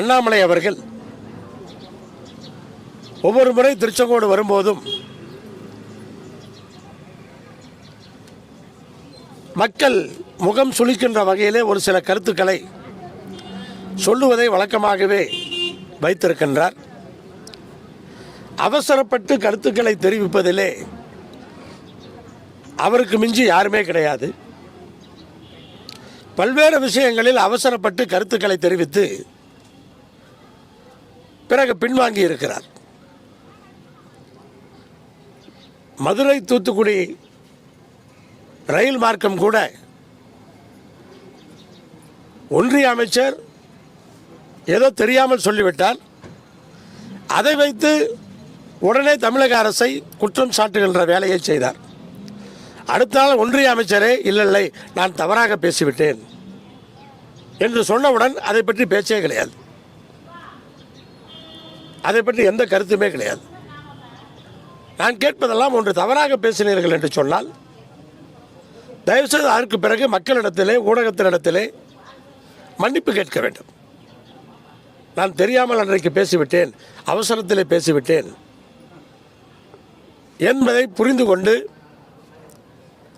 அண்ணாமலை அவர்கள் ஒவ்வொரு முறை திருச்செங்கோடு வரும்போதும் மக்கள் முகம் சுளிக்கின்ற வகையிலே ஒரு சில கருத்துக்களை சொல்லுவதை வழக்கமாகவே வைத்திருக்கின்றார். அவசரப்பட்டு கருத்துக்களை தெரிவிப்பதிலே அவருக்கு மிஞ்சி யாருமே கிடையாது. பல்வேறு விஷயங்களில் அவசரப்பட்டு கருத்துக்களை தெரிவித்து பிறகு பின்வாங்கி இருக்கிறார். மதுரை தூத்துக்குடி ரயில் மார்க்கம் கூட ஒன்றிய அமைச்சர் ஏதோ தெரியாமல் சொல்லிவிட்டார். அதை வைத்து உடனே தமிழக அரசை குற்றம் சாட்டுகின்ற வேலையை செய்தார். அடுத்த நாள் ஒன்றிய அமைச்சரே இல்லை இல்லை நான் தவறாக பேசிவிட்டேன் என்று சொன்னவுடன் அதை பற்றி பேச்சே கிடையாது. அதை பற்றி எந்த கருத்துமே கிடையாது. நான் கேட்பதெல்லாம் ஒன்று தவறாக பேசினீர்கள் என்று சொன்னால் தயவுசெய்து அதற்கு பிறகு மக்களிடத்திலே ஊடகத்தினிடத்திலே மன்னிப்பு கேட்க வேண்டும். நான் தெரியாமல் அன்றைக்கு பேசிவிட்டேன் அவசரத்திலே பேசிவிட்டேன் என்பதை புரிந்து கொண்டு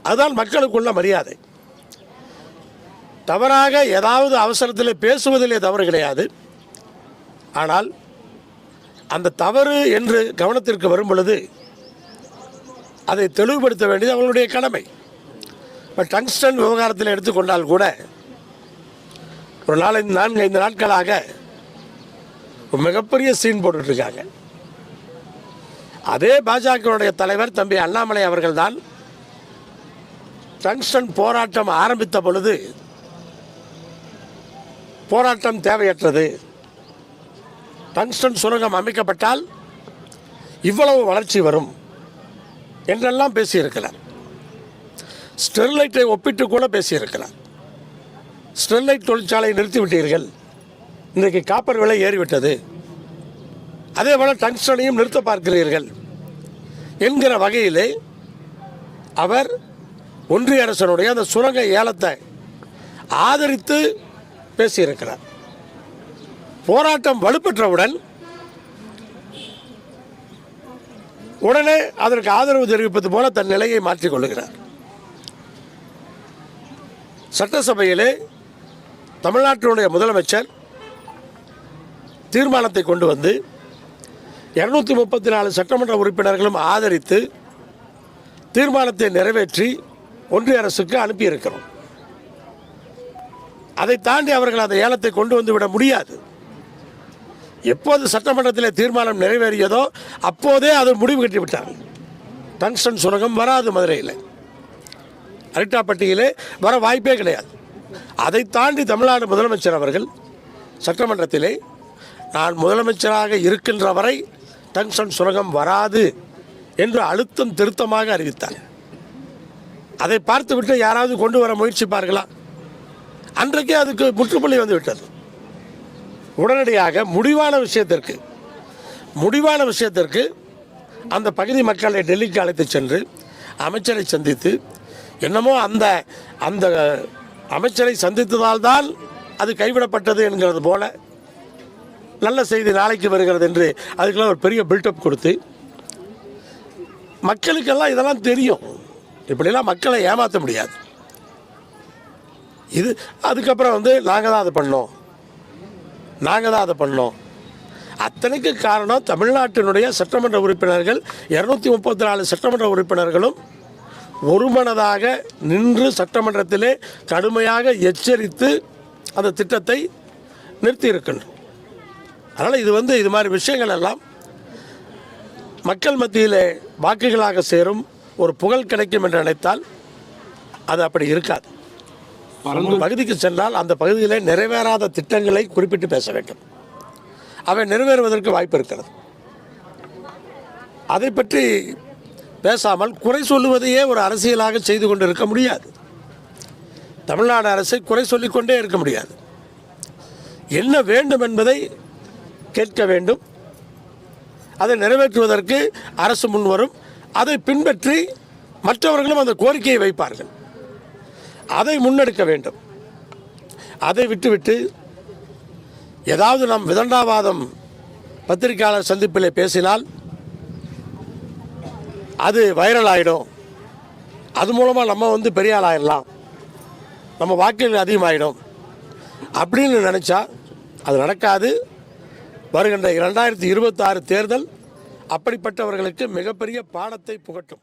அதுதான் மக்களுக்குள்ள மரியாதை. தவறாக ஏதாவது அவசரத்தில் பேசுவதிலே தவறு கிடையாது. ஆனால் அந்த தவறு என்று கவனத்திற்கு வரும் பொழுது அதை தெளிவுபடுத்த வேண்டியது அவங்களுடைய கடமை. இப்போ டங்ஸ்டன் விவகாரத்தில் எடுத்துக்கொண்டால் கூட ஒரு நாலஞ்சு நான்கு ஐந்து நாட்களாக மிகப்பெரிய சீன் போட்டுட்ருக்காங்க. அதே பாஜகவுடைய தலைவர் தம்பி அண்ணாமலை அவர்கள்தான் டங்ஸ்டன் போராட்டம் ஆரம்பித்த பொழுது போராட்டம் தேவையற்றது. டங்ஸ்டன் சுரங்கம் அமைக்கப்பட்டால் இவ்வளவு வளர்ச்சி வரும் என்றெல்லாம் பேசியிருக்கிறார். ஸ்டெர்லைட்டை ஒப்பிட்டு கூட பேசியிருக்கிறார். ஸ்டெர்லைட் தொழிற்சாலையை நிறுத்திவிட்டீர்கள். இன்றைக்கு காப்பர் விலை ஏறிவிட்டது. அதே போல் டங்ஸ்டனையும் நிறுத்த பார்க்கிறீர்கள் என்கிற வகையிலே அவர் ஒன்றிய அரசனுடைய அந்த சுரங்க ஏலத்தை ஆதரித்து பேசியிருக்கிறார். போராட்டம் வலுப்பெற்றவுடன் உடனே அதற்கு ஆதரவு தெரிவிப்பது போல தன் நிலையை மாற்றிக்கொள்ளுகிறார் சட்டசபையிலே தமிழ்நாட்டினுடைய முதலமைச்சர் தீர்மானத்தை கொண்டு வந்து இருநூத்தி முப்பத்தி நாலு சட்டமன்ற உறுப்பினர்களும் ஆதரித்து தீர்மானத்தை நிறைவேற்றி ஒன்றிய அரசுக்கு அனுப்பியிருக்கிறோம். அதை தாண்டி அவர்கள் அந்த ஏலத்தை கொண்டு வந்து விட முடியாது. எப்போது சட்டமன்றத்தில் தீர்மானம் நிறைவேறியதோ அப்போதே அது முடிவு கட்டிவிட்டாங்க டங்ஸ்டன் சுரங்கம் வராது மதுரையில். அரிட்டாப்பட்டியிலே வர வாய்ப்பே கிடையாது. அதை தாண்டி தமிழ்நாடு முதலமைச்சர் அவர்கள் சட்டமன்றத்திலே நான் முதலமைச்சராக இருக்கின்ற வரை டங்ஸ்டன் சுரங்கம் வராது என்று அழுத்தம் திருத்தமாக அறிவித்தார். அதை பார்த்துவிட்டு யாராவது கொண்டு வர முயற்சிப்பார்களா? அன்றைக்கே அதுக்கு முற்றுப்புள்ளி வந்து விட்டது உடனடியாக முடிவான விஷயத்திற்கு முடிவான விஷயத்திற்கு அந்த பகுதி மக்களை டெல்லிக்கு அழைத்து சென்று அமைச்சரை சந்தித்து என்னமோ அந்த அந்த அமைச்சரை சந்தித்ததால்தான் அது கைவிடப்பட்டது என்கிறது போல நல்ல செய்தி நாளைக்கு வருகிறது என்று அதுக்கெல்லாம் ஒரு பெரிய பில்டப் கொடுத்து மக்களுக்கெல்லாம் இதெல்லாம் தெரியும். இப்படிலாம் மக்களை ஏமாற்ற முடியாது. இது அதுக்கப்புறம் வந்து நாங்கள் தான் அதை பண்ணோம். நாங்கள் தான் அதை பண்ணோம். அத்தனைக்கு காரணம் தமிழ்நாட்டினுடைய சட்டமன்ற உறுப்பினர்கள் இரநூத்தி முப்பத்தி நாலு சட்டமன்ற உறுப்பினர்களும் ஒருமனதாக நின்று சட்டமன்றத்திலே கடுமையாக எச்சரித்து அந்த திட்டத்தை நிறுத்தியிருக்கின்றோம். அதனால் இது வந்து இது மாதிரி விஷயங்கள் எல்லாம் மக்கள் மத்தியில் வாக்குகளாக சேரும் ஒரு புகழ் கிடைக்கும் என்று நினைத்தால் அது அப்படி இருக்காது. ஒரு பகுதிக்கு சென்றால் அந்த பகுதியிலே நிறைவேறாத திட்டங்களை குறிப்பிட்டு பேச வேண்டும். அவை நிறைவேறுவதற்கு வாய்ப்பு இருக்கிறது. அதை பற்றி பேசாமல் குறை சொல்லுவதையே ஒரு அரசியலாக செய்து கொண்டு இருக்க முடியாது. தமிழ்நாடு அரசை குறை சொல்லிக்கொண்டே இருக்க முடியாது. என்ன வேண்டும் என்பதை கேட்க வேண்டும். அதை நிறைவேற்றுவதற்கு அரசு முன்வரும் அதை பின்பற்றி மற்றவர்களும் அந்த கோரிக்கையை வைப்பார்கள். அதை முன்னெடுக்க வேண்டும். அதை விட்டுவிட்டு ஏதாவது நாம் விதண்டாவாதம் பத்திரிகையாளர் சந்திப்பில் பேசினால் அது வைரல் ஆகிடும் அது மூலமாக நம்ம வந்து பெரிய ஆள் ஆயிடலாம் நம்ம வாக்குகள் அதிகமாகிடும் அப்படின்னு நினச்சா அது நடக்காது. வருகின்ற இரண்டாயிரத்தி இருபத்தாறு தேர்தல் அப்படிப்பட்டவர்களுக்கு மிகப்பெரிய பாடத்தை புகட்டும்.